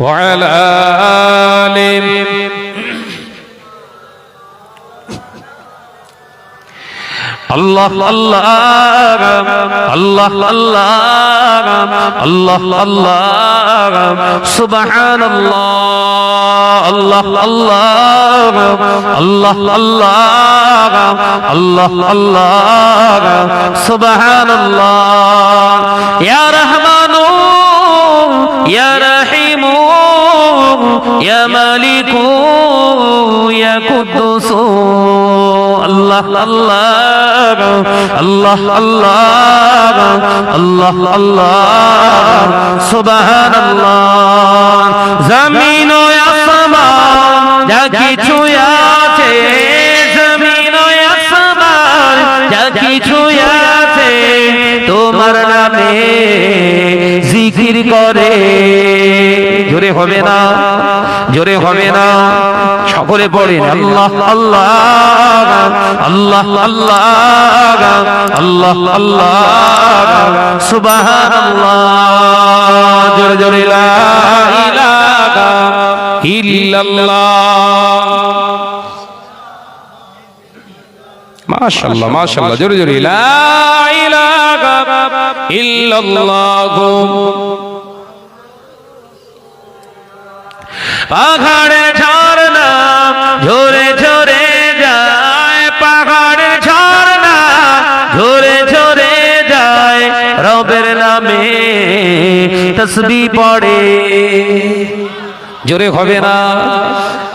وعلى آل الله الله الله الله الله الله سبحان الله الله الله الله الله الله الله سبحان الله يا رحم রহমানু ইয়া রহিমু ইয়া মালিকু ইয়া কুদ্দুসু আল্লাহ আল্লাহ আল্লাহ আল্লাহ আল্লাহ আল্লাহ সুবহানাল্লাহ। জমিন ও আসমান, যা কিছু আছে, জমিন আসমান, যা কিছু আছে, তোমার নামে করে। জোরে হবে না, জোরে হবে না। সকলে পড়েন আল্লাহ আল্লাহ আল্লাহ আল্লাহ আল্লাহ আল্লাহ, সুবহানাল্লাহ। জোরে জোরে মাশাআল্লাহ মাশাআল্লাহ। জোরে জোরে, লা ইল্লাল্লাহ। পাহাড়ের ঝর্ণা, ঝরে ঝরে যায় পাহাড়ের ঝর্ণা, ঝরে ঝরে যায়, রবের নামে তসবি পড়ে। জোরে হবে না?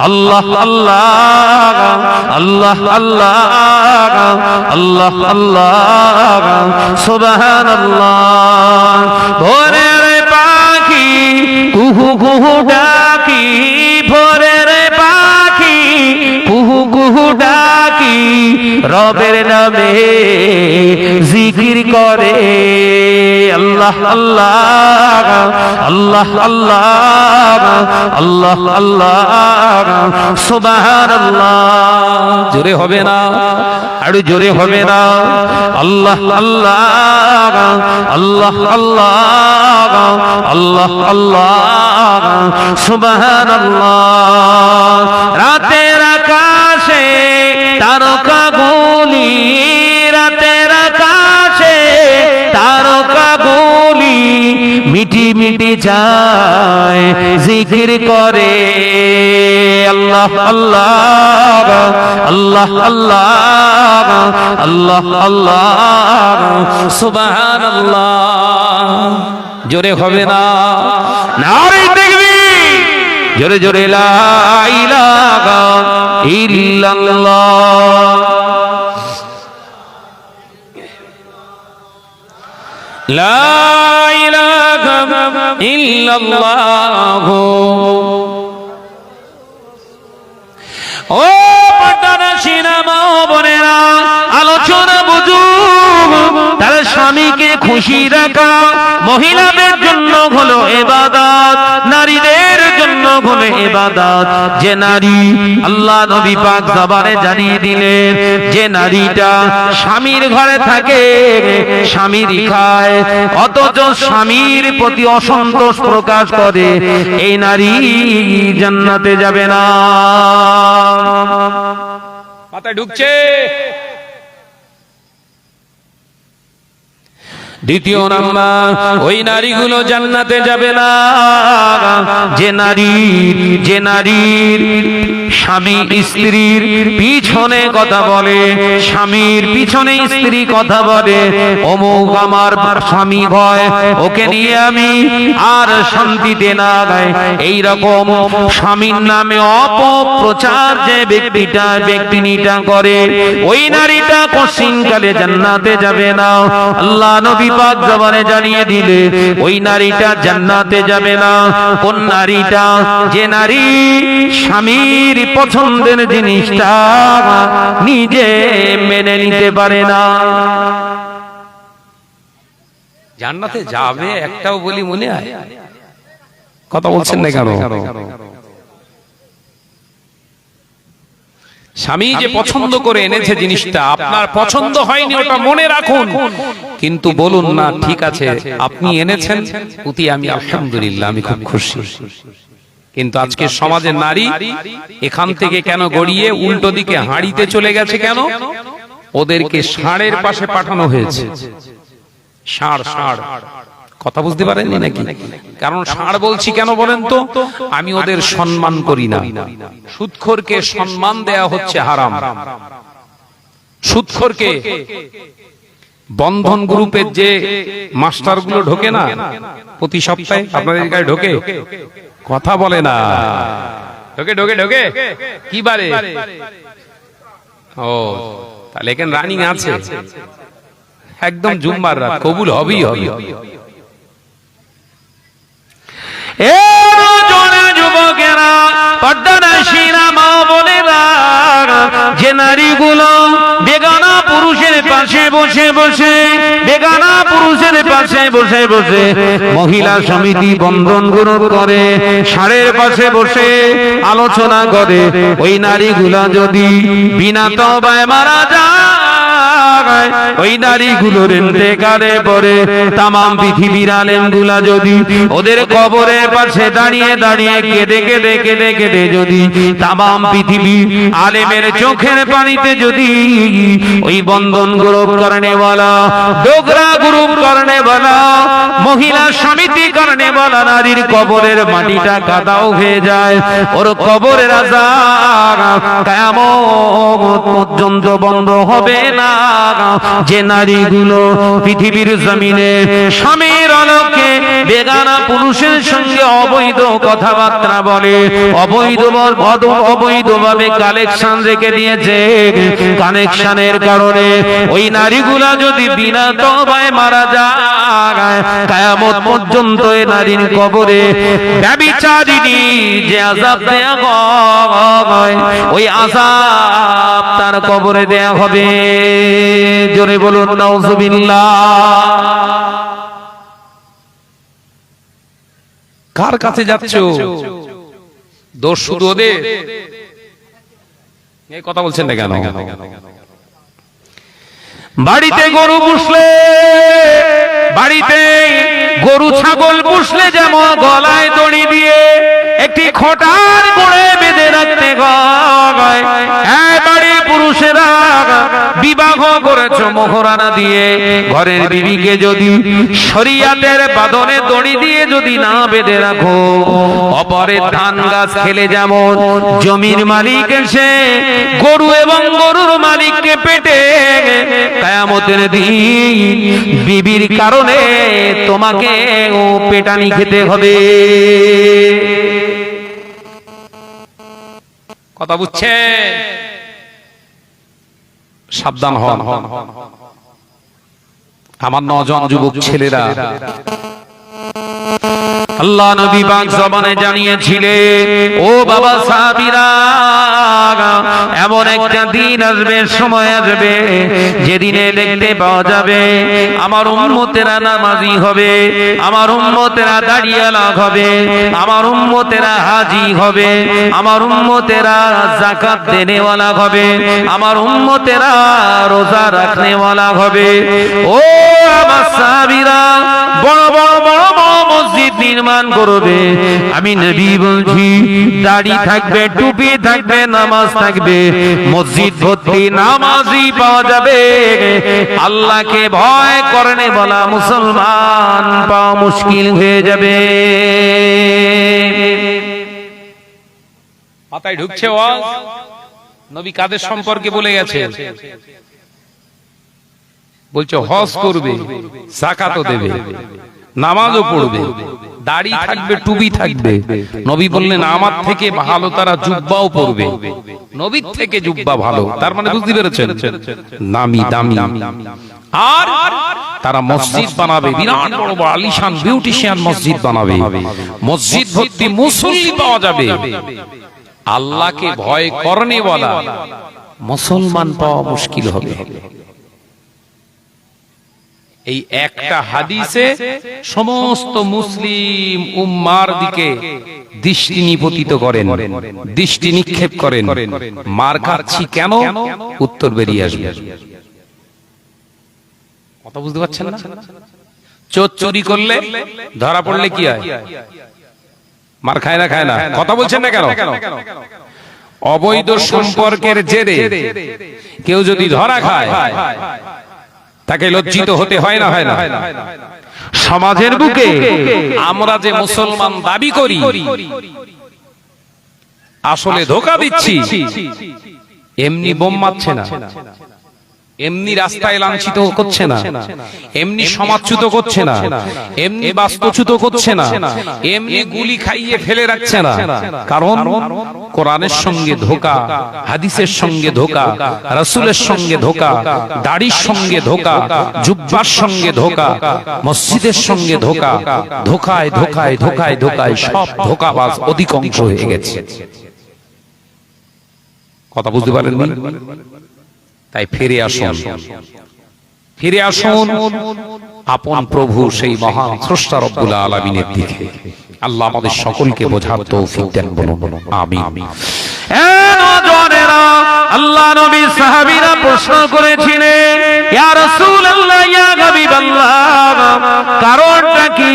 আল্লাহ আল্লাহ আল্লাহ আল্লাহ আল্লাহ আল্লাহ, সুবহানাল্লাহ। ভোরের পাখি কুহু কুহু ডাকি রবের নামে জিকির করে আল্লাহ আল্লাহ আল্লাহ আল্লাহ আল্লাহ আল্লাহ সুবহানাল্লাহ জোরে হবে না আরও জোরে হবে না আল্লাহ আল্লাহ আল্লাহ আল্লাহ আল্লাহ আল্লাহ সুবহানাল্লাহ আকাশে তারকা গুলি রাতের আকাশে তারকা গুলি মিটি মিটি যায়, জিকির করে। আল্লাহ আল্লাহ আল্লাহ আল্লাহ আল্লাহ আল্লাহ, সুবহানাল্লাহ। জোরে হবে না। নারে দেখবি জোরে জোরে ও পাটানা সিনেমা বোনেরা, আলোচনা বুঝু। তার স্বামীকে খুশি রাখা মহিলাদের জন্য হলো এবাদাত। হলো এবাদাত যে নারী আল্লাহ নবী পাক জবানে জানিয়ে দিলেন যে নারীটা স্বামীর ঘরে থাকে স্বামীর খায় অথচ স্বামীর প্রতি অসন্তোষ প্রকাশ করে। এই নারী জান্নাতে যাবে না। মাথায় ঢুকছে। দ্বিতীয় নাম্বার ওই নারীগুলো জান্নাতে যাবে না। যে নারী যে নারীর স্বামী স্ত্রীর পিছনে কথা বলে, স্বামীর পিছনে স্ত্রী কথা বলে, অমুক আমার স্বামী হয় ওকে নিয়ে আমি আর শান্তিতে না গায় এইরকম স্বামীর নামে অপপ্রচার যে ব্যক্তিটা, ব্যক্তিনিটা করে, ওই নারীটা কশিনকালে জান্নাতে যাবে না। আল্লাহ নবী পাক জবানে জানিয়ে দিলে, ওই নারীটা জান্নাতে যাবে না। কোন নারীটা? যে নারী স্বামীর পছন্দের জিনিসটা নিজে মেনে নিতে পারে না। জান্নাতে যাবে একটাও বলি মনে হয়। কথা বলছেন না কেন? স্বামী যে পছন্দ করে এনেছে জিনিসটা আপনার পছন্দ হয়নি ওটা মনে রাখুন। কিন্তু বলুন না ঠিক আছে। আপনি এনেছেন অতি আমি আলহামদুলিল্লাহ আমি খুব খুশি। কিন্তু আজকে সমাজের নারী এখান থেকে কেন গড়িয়ে উল্টো দিকে হাঁড়িতে চলে গেছে কেন? ওদেরকে ষাঁড়ের পাশে পাঠানো হয়েছে। ষাঁড় ষাঁড় কথা বুঝতে পারেননি নাকি? কারণ ষাঁড় বলছি কেন বলেন তো? আমি ওদের সম্মান করি না। সুৎখোরকে সম্মান দেয়া হচ্ছে হারাম। সুৎখোরকে বন্ধন গ্রুপের যে মাস্টারগুলো ঢোকে না প্রতি সপ্তাহে আপনাদের গায়ে ঢোকে। কথা বলে না। ঢোকে ঢোকে ঢোকে। কি বারে? ও তাহলে এখানে রানিং আছে। একদম জুম্বার রাত কবুল হবেই হবে। যুবকেরা পর্দানাসীরা মা বোনেরা যে নারীগুলো বেগানা পুরুষের পাশে বসে বসে। বেগানা পুরুষের পাশে বসে বসে। মহিলা সমিতি বন্ধন গুরু করে সারের পাশে বসে আলোচনা করে। ওই নারীগুলা যদি বিনা তবায় মারা যায় ওই নারীগুলোর ইন্তেকারে পরে তামাম পৃথিবীর আলেমগুলা যদি ওদের কবরের পাশে দাঁড়িয়ে দাঁড়িয়ে কেঁদে কেঁদে কেঁদে কেঁদে যদি তামাম পৃথিবী আলেমের চোখের পানিতে যদি ওই বন্ধন গ্রুপ করেনা ডোগরা গ্রুপ করনে মহিলা সমিতি করনে বলা নারীর কবরের মাটিটা কাদাও হয়ে যায়। ওর কবরের আজার কায়ামত পর্যন্ত বন্ধ হবে না। যে নারীগুলো পৃথিবীর জমিনে স্বামীর আলোকে বেগানা পুরুষের সঙ্গে অবৈধ কথাবার্তা বলে, অবৈধ অবৈধভাবে কালেকশন রেখে দিয়েছে। কানেকশনের কারণে ওই নারীগুলা যদি বিনা তবায় মারা যায় কায়ামত পর্যন্ত এই নারীর কবরে ব্যবিচারিণী যে আজাব দেয়া হয়, ওই আজাব তার কবরে দেয়া হবে। জোরে বলুন, নাউজুবিল্লাহ। কার কাছে যাচ্ছ? দোষ শুধু ওদের? এই কথা বলছেন না কেন? বাড়িতে গরু পুষলে বাড়িতে গরু ছাগল পুষলে যেমন গলায় দড়ি দিয়ে একটি খোটার বিবাহ মোহরানা দিয়ে। ঘরের বিবিকে যদি শরিয়াতের বাদনে দড়ি দিয়ে যদি না বেঁধে রাখো ধান গাছ খেলে যেমন জমির মালিক এসে গরু এবং গরুর মালিককে পেটে, কায়ামতের দিন বিবির কারণে তোমাকে ও পেটানি খেতে হবে। কথা বুঝছে সাবধান হন। আমার নজন যুবক ছেলেরা আল্লাহ নবী পাক জবানে জানিয়েছিলেন, ও বাবা সাহাবীরা, এমন একটা দিন আসবে, সময় আসবে, যেদিনে দেখতে পাওয়া যাবে, আমার উম্মতেরা নামাজি হবে, আমার উম্মতেরা দাঁড়িয়ালা হবে, আমার উম্মতেরা হাজি হবে, আমার উম্মতেরা যাকাত দেনেওয়ালা হবে, আমার উম্মতেরা রোজা রাখনেওয়ালা হবে। ও আমার সাহাবীরা, বড় বড় বড় নির্মাণ করবে। আমি নবী বলছি, দাড়ি থাকবে, টুপি থাকবে, নামাজ থাকবে, মসজিদ ভর্তি নামাজি পাওয়া যাবে। আল্লাহকে ভয় করনে বলা মুসলমান পাওয়া মুশকিল হয়ে যাবে। মাথায় ঢুকছে ওয়াজ? নবী কাদের সম্পর্কে বলে গেছে? বলছে, হজ করবে, জাকাতও দেবে। নামাজও পড়বে। দাড়ি থাকবে টুবি থাকবে। নবী বললেন আমার থেকে ভালো তারা জুব্বাও পড়বে। নবীর থেকে জুব্বা ভালো। তার মানে বুঝতে পেরেছেন? নামি দামি আর তারা মসজিদ বানাবে বিরাট বড় বড় আলিশান বিউটিশিয়ান মসজিদ বানাবে। মসজিদ ভর্তি মুসল্লি পাওয়া যাবে। আল্লাহকে ভয় করনে বলা মুসলমান পাওয়া মুশকিল হবে। এই একটা হাদিসে সমস্ত মুসলিম উম্মার দিকে দৃষ্টি নিপতিত করেন, দৃষ্টি নিক্ষেপ করেন। মার খাচ্ছি কেন উত্তর বেরিয়ে আসবে? কথা বুঝতে পারছেন না? চোর চুরি করলে ধরা পড়লে কি হয়? মার খায় না খায় না। কথা বলছেন না কেন? অবৈধ সম্পর্কের জেরে কেউ যদি ধরা খায় তাকে লজ্জিত হতে হয় না হয় না। সমাজের বুকে আমরা যে মুসলমান দাবি করি আসলে ধোকা দিচ্ছি। এমনি বোম মারছে না। এমনি রাস্তায় লাঞ্ছিত করছে না এমনি সমাজচ্যুত করছে না এমনি বাস্তুচ্যুত করছে না এমনি গুলি খাইয়ে ফেলে রাখছে না কারণ কোরআনের সঙ্গে ধোকা হাদিসের সঙ্গে ধোকা রাসূলের সঙ্গে ধোকা দাড়ির সঙ্গে ধোকা জুব্বার সঙ্গে ধোকা মসজিদের সঙ্গে ধোকা ধোকায় ধোকায় ধোকায় ধোকায় সব ধোকাবাজ অধিকাংশ হয়ে গেছে কথা বুঝতে পারেন তাই ফিরে আসুন। ফিরে আসুন আপন প্রভু সেই মহান স্রষ্টা রব্বুল আলামিনের দিকে। আল্লাহ আমাদের সকলকে বোঝার তৌফিক দেন বলুন। আমিন। আল্লাহ নবী সাহাবীরা প্রশ্ন করেছিলেন, ইয়া রাসূলুল্লাহ, ইয়া হাবিবাল্লাহ, কারণটা কি?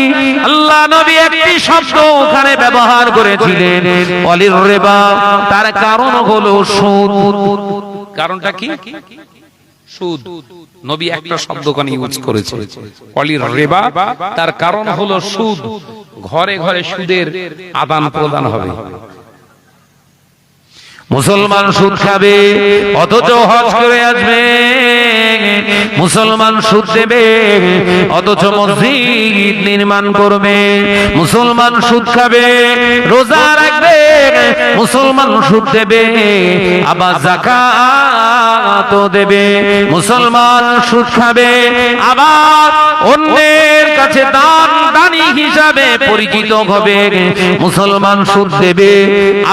আল্লাহ নবী একটি শব্দ ওখানে ব্যবহার করেছিলেন। অলির রেবা, তার কারণ হলো সুদ। কারণটা কি? সুদ। নবী একটা শব্দ কানে ইউজ করেছে। অলির রেবা তার কারণ হলো সুদ। ঘরে ঘরে সুদের আদান প্রদান হবে। মুসলমান সুদ খাবে, অথচ হজ করে আসবে। মুসলমান সুদ দেবে, অথচ মসজিদ নির্মাণ করবে। মুসলমান সুদ খাবে, রোজা রাখবে, মুসলমান সুদ দেবে, আবার জাকাত দেবে। মুসলমান সুদ খাবে, আবার অন্যের কাছে দান দানি হিসাবে পরিচিত হবে। মুসলমান সুদ দেবে,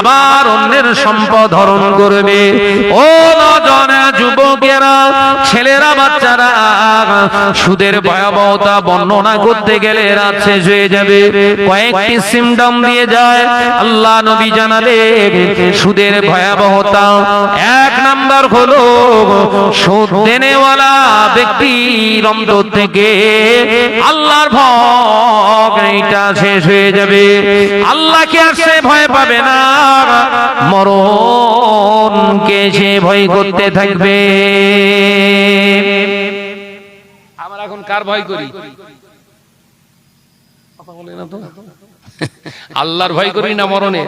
আবার অন্যের সম্পদ হরণ করবে। ও নজনা যুবকেরা, ছেলেরা, বাচ্চারা, সুদের ভয়াবহতা বর্ণনা করতে গেলে রাত শেষ হয়ে যাবে। কয়েকটি সিমটম দিয়ে যায়। আল্লাহ নবী জানালে সুদের ভয়াবহতা এক নাম্বার হলো সুদ দেনেওয়ালা ব্যক্তির অন্তর থেকে আল্লাহর ভয়টা শেষ হয়ে যাবে। আল্লাহকে আর সে ভয় পাবে না। মরণকে সে ভয় করতে থাকবে। আমরা এখন কার ভয় করি? আল্লাহর ভয় করি না মরণে?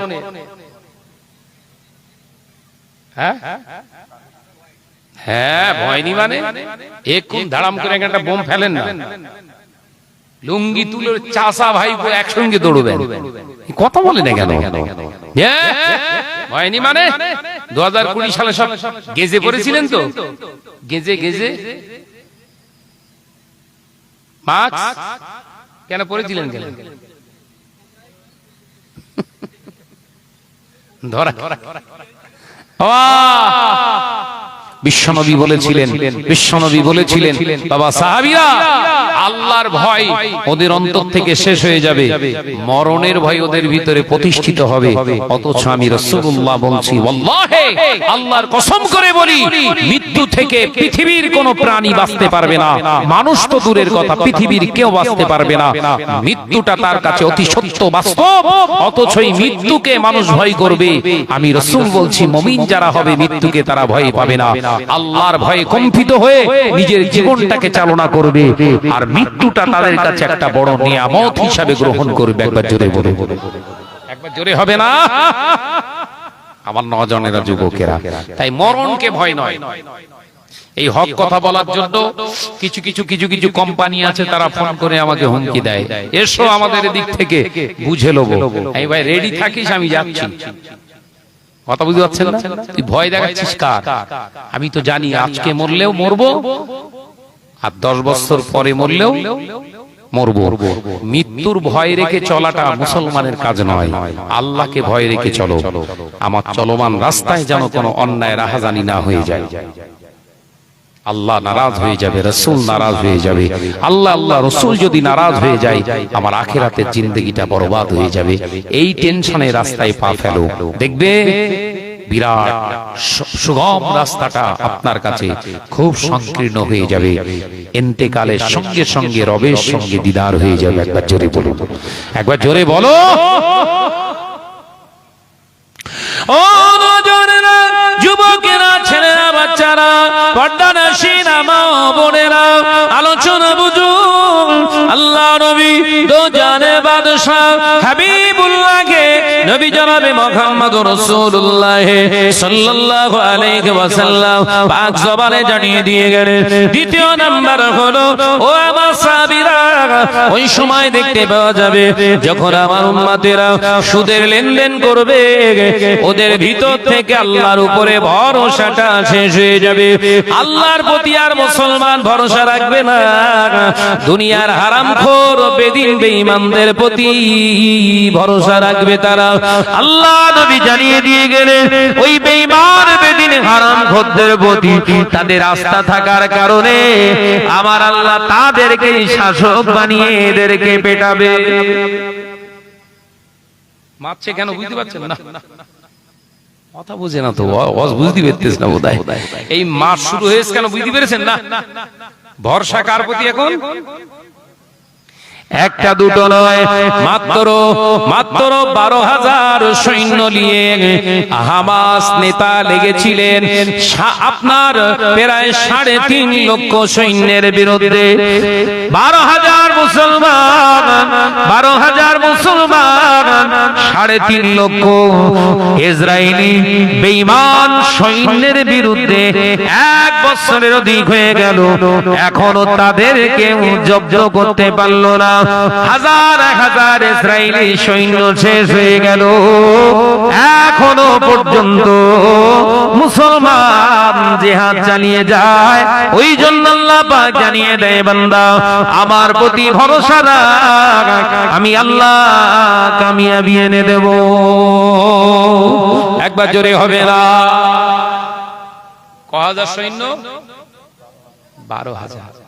হ্যাঁ? হ্যাঁ মানে? এক্ষুন ধারাম করে একটা বোম ফেলেন না। লুঙ্গি তুলে চাষা ভাই একসঙ্গে দৌড়বে কথা বলে না কেন? হ্যাঁ, হয়নি মানে? দু হাজার কুড়ি সালে সব গেজে পড়েছিলেন তো? গেজে গেজে? মাস্ক? কেন পড়েছিলেন কেন? ধরা বিশ্বনবী বলেছিলেন বিশ্বনবী বলেছিলেন বাবা সাহাবিরা আল্লাহর ভয় ওদের অন্তর থেকে শেষ হয়ে যাবে। মরণের ভয় ওদের ভিতরে প্রতিষ্ঠিত হবে। অথচ আমি রাসূলুল্লাহ বলছি আল্লাহর কসম করে বলি, মৃত্যু থেকে পৃথিবীর কোনো প্রাণী বাঁচতে পারবে না। মানুষ তো দূরের কথা, পৃথিবীর কেউ বাঁচতে পারবে না। মৃত্যুটা তার কাছে অতি সত্য, বাস্তব। অথচ মৃত্যুকে মানুষ ভয় করবে। আমি রসুল বলছি, মমিন যারা হবে, মৃত্যুকে তারা ভয় পাবে না। আল্লাহর ভয়ে কম্পিত হয়ে নিজের জীবনটাকে চালনা করবে। আর মৃত্যুটা তাদের কাছে একটা বড় নিয়ামত হিসাবে গ্রহণ করবে একবার জোরে বলে একবার জোরে হবে না? আমার নজনেরা যুবকেরা তাই মরণকে ভয় নয়। এই হক কথা বলার জন্য কিছু কিছু কিছু কিছু কোম্পানি আছে তারা ফোন করে আমাকে হুমকি দেয়। এসো আমাদের দিক থেকে বুঝে লবো। এই ভাই রেডি থাকিস আমি যাচ্ছি। কথা বুঝতে পারছেন না? তুই ভয় দেখাচ্ছিস কার? আমি তো জানি আজকে মরলেও মরবো। আর দশ বছর পরে মরলেও মরবো। মৃত্যুর ভয় রেখে চলাটা মুসলমানের কাজ নয়। আল্লাহকে ভয় রেখে চলো। আমার চলমান রাস্তায় যেন কোনো অন্যায় রাহাজানি না হয়ে যায়। আল্লাহ নারাজ হয়ে যাবে রসুল নারাজ হয়ে যাবে। আল্লাহ আল্লাহ রসুল যদি নারাজ হয়ে যায় আমার আখেরাতের জিন্দগিটা বরবাদ হয়ে যাবে। এই টেনশনে রাস্তায় পা ফেলো। দেখবে? বিরাট সুগম রাস্তাটা আপনার কাছে খুব সংকীর্ণ হয়ে যাবে। এন্তেকালের সঙ্গে সঙ্গে রবের সঙ্গে দিদার হয়ে যাবে। একবার জোরে বলো। একবার জোরে বলো। যুবকেরা, ছেলেরা, বাচ্চারা, পর্দা মা বোনেরা, আলোচনা আল্লাহ নবী জানে বাদশাহ হাবিবুল্লাহকে নবী মুহাম্মদ রাসূলুল্লাহ সাল্লাল্লাহু আলাইহি ওয়াসাল্লাম জবানে জানিয়ে দিয়ে গেলেন। দ্বিতীয় নাম্বার হলো, ও আমার সাহাবীরা, ওই সময় দেখতে পাওয়া যাবে যখন আমার উম্মতেরা সুদের লেনদেন করবে, ওদের ভিতর থেকে আল্লাহর উপরে ভরসাটা শেষ হয়ে যাবে। আল্লাহর প্রতি আর মুসলমান ভরসা রাখবে না। দুনিয়ার হারামখোর বেদিন বেঈমানদের প্রতি ভরসা রাখবে তারা। আল্লাহ নবী জানিয়ে দিয়ে গেলেন, ওই বেঈমান বেদিন হারামখোরদের প্রতি তাদের আস্থা থাকার কারণে আমার আল্লাহ তাদেরকে শাসক বানিয়ে এদেরকে পেটাবে। মারছে কেন? বুঝতে পারছেন না? কথা বুঝে না তো ওয়াজ বুঝতে পারতেছ না বোধহয় এই মাস শুরু হয়েছে কেন বুঝতে পেরেছেন না ভরসা কার প্রতি এখন একটা দুটো নয়, মাত্র মাত্র বারো হাজার সৈন্য নিয়ে হামাস নেতা লেগেছিলেন। আপনার প্রায় সাড়ে তিন লক্ষ সৈন্যের বিরুদ্ধে। বারো হাজার মুসলমান, বারো হাজার মুসলমান, সাড়ে তিন লক্ষ ইসরায়েলি বেঈমান সৈন্যের বিরুদ্ধে এক বছরের অধিক হয়ে গেল। এখনও তাদেরকে জব্দ করতে পারল না। হাজার হাজার ইসরায়েলি সৈন্য শেষ হয়ে গেল। এখনও পর্যন্ত মুসলমান জেহাদ চালিয়ে যায়। ওই জন্য আল্লাহ জানিয়ে দেয়, বান্দা, আমার প্রতি ভরসা রাখ, আমি আল্লাহ কামিয়াবি এনে দেব। একবার জোরে হবে না। ক হাজার সৈন্য? বারো হাজার।